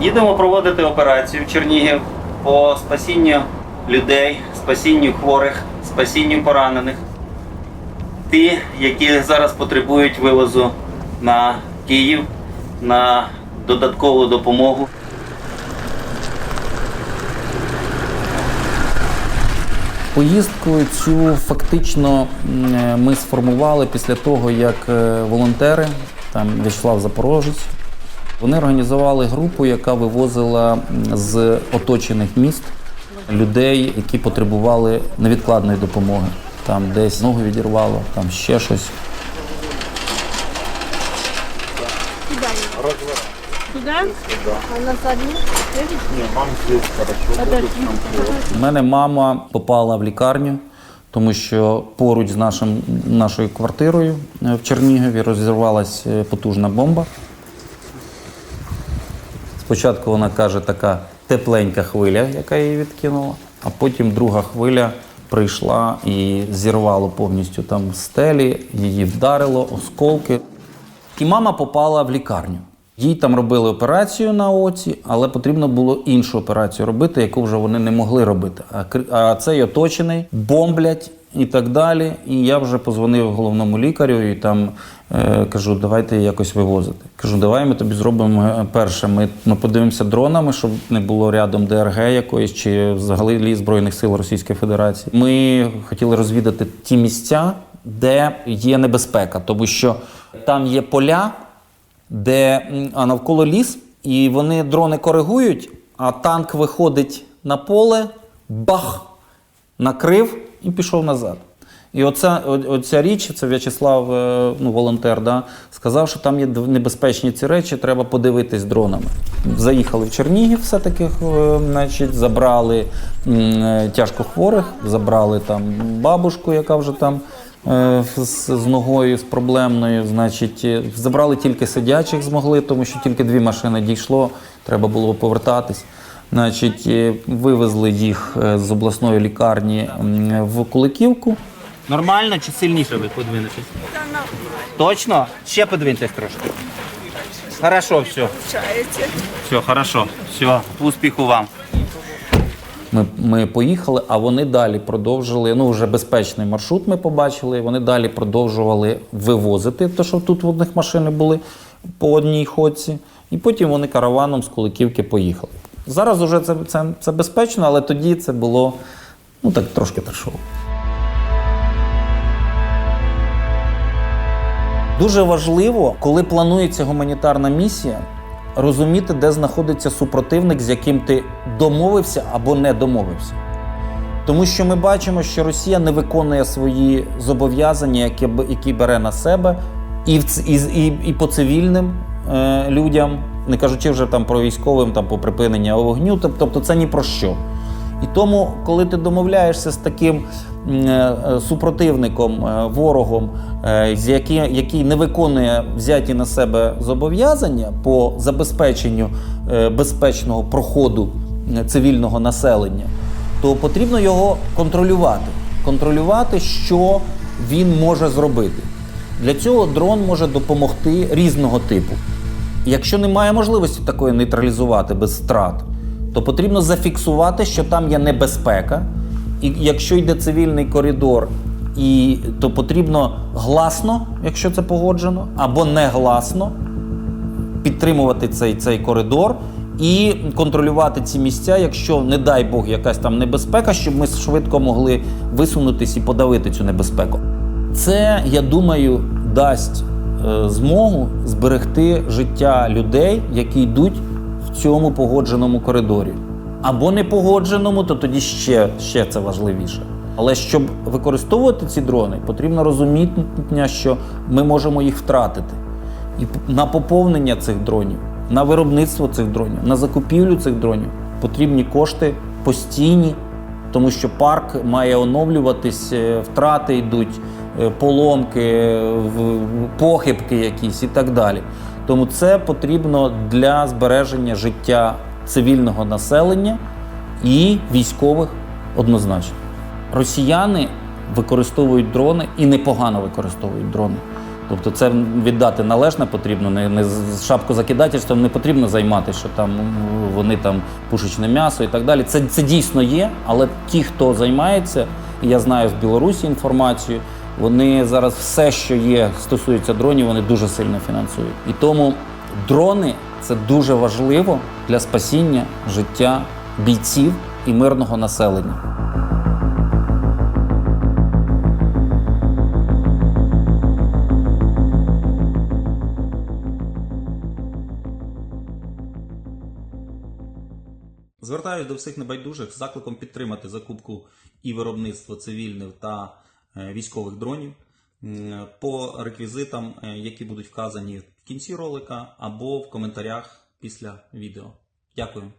Їдемо проводити операцію в Чернігів по спасінню людей, спасінню хворих, спасінню поранених. Ті, які зараз потребують вивозу на Київ на додаткову допомогу. Поїздку цю фактично ми сформували після того, як е, волонтери, там В'ячеслав Запорожець, вони організували групу, яка вивозила з оточених міст людей, які потребували невідкладної допомоги. Там десь ногу відірвало, там ще щось. У мене мама попала в лікарню, тому що поруч з нашим, нашою квартирою е, в Чернігові розірвалася е, потужна бомба. Спочатку вона каже, така тепленька хвиля, яка її відкинула, а потім друга хвиля прийшла і зірвало повністю там стелі, її вдарило, осколки. І мама попала в лікарню. Їй там робили операцію на оці, але потрібно було іншу операцію робити, яку вже вони не могли робити. А, а цей оточений, бомблять і так далі. І я вже позвонив головному лікарю і там е, кажу, давайте якось вивозити. Кажу, давай ми тобі зробимо е, перше. Ми, ми подивимося дронами, щоб не було рядом ДРГ якоїсь чи взагалі Збройних сил Російської Федерації. Ми хотіли розвідати ті місця, де є небезпека, тому що там є поля де а навколо ліс, і вони дрони коригують, а танк виходить на поле, бах, накрив і пішов назад. І оця, оця річ, це В'ячеслав, е, ну, волонтер, да, сказав, що там є небезпечні ці речі, треба подивитись дронами. Заїхали в Чернігів, все-таки, е, значить, забрали е, тяжкохворих, забрали там бабушку, яка вже там з, з ногою, з проблемною. Значить, забрали тільки сидячих змогли, тому що тільки дві машини дійшло, треба було повертатись. Значить, е, вивезли їх е, з обласної лікарні в Куликівку. Нормально чи сильніше ви подвинетесь? Точно? Ще подвиньтесь трошки. Хорошо, все. Все, хорошо. Все, успіху вам. Ми, ми поїхали, а вони далі продовжили. Ну, вже безпечний маршрут ми побачили. Вони далі продовжували вивозити, те, що тут в одних машини були по одній ходці. І потім вони караваном з Куликівки поїхали. Зараз вже це, це, це безпечно, але тоді це було ну так трошки трешово. Дуже важливо, коли планується гуманітарна місія, розуміти, де знаходиться супротивник, з яким ти домовився або не домовився. Тому що ми бачимо, що Росія не виконує свої зобов'язання, які, які бере на себе, і, в і, і, і по цивільним е, людям, не кажучи вже там про військовим, там по припинення вогню, тобто це ні про що. І тому, коли ти домовляєшся з таким е, е, супротивником, е, ворогом, який, не виконує взяті на себе зобов'язання по забезпеченню безпечного проходу цивільного населення, то потрібно його контролювати. Контролювати, що він може зробити. Для цього дрон може допомогти різного типу. Якщо немає можливості такої нейтралізувати без втрат, то потрібно зафіксувати, що там є небезпека. І якщо йде цивільний коридор, і, то потрібно гласно, якщо це погоджено, або негласно підтримувати цей, цей коридор і контролювати ці місця, якщо, не дай Бог, якась там небезпека, щоб ми швидко могли висунутись і подавити цю небезпеку. Це, я думаю, дасть змогу зберегти життя людей, які йдуть в цьому погодженому коридорі. Або не погодженому, то тоді ще, ще це важливіше. Але щоб використовувати ці дрони, потрібно розуміння, що ми можемо їх втратити. І на поповнення цих дронів, на виробництво цих дронів, на закупівлю цих дронів потрібні кошти постійні, тому що парк має оновлюватись, е, втрати йдуть, е, поломки, е, в- похибки якісь і так далі. Тому це потрібно для збереження життя цивільного населення і військових однозначно. Росіяни використовують дрони і непогано використовують дрони. Тобто це віддати належне потрібно, не, не з шапку закидательством не потрібно займатися, що там вони там пушечне м'ясо і так далі. Це, це дійсно є, але ті, хто займається, і я знаю з Білорусі інформацію, вони зараз все, що є, стосується дронів, вони дуже сильно фінансують. І тому дрони це дуже важливо для спасіння життя бійців і мирного населення. Звертаюсь до всіх небайдужих з закликом підтримати закупку і виробництво цивільних та військових дронів по реквізитам, е, які будуть вказані в кінці ролика або в коментарях після відео. Дякую.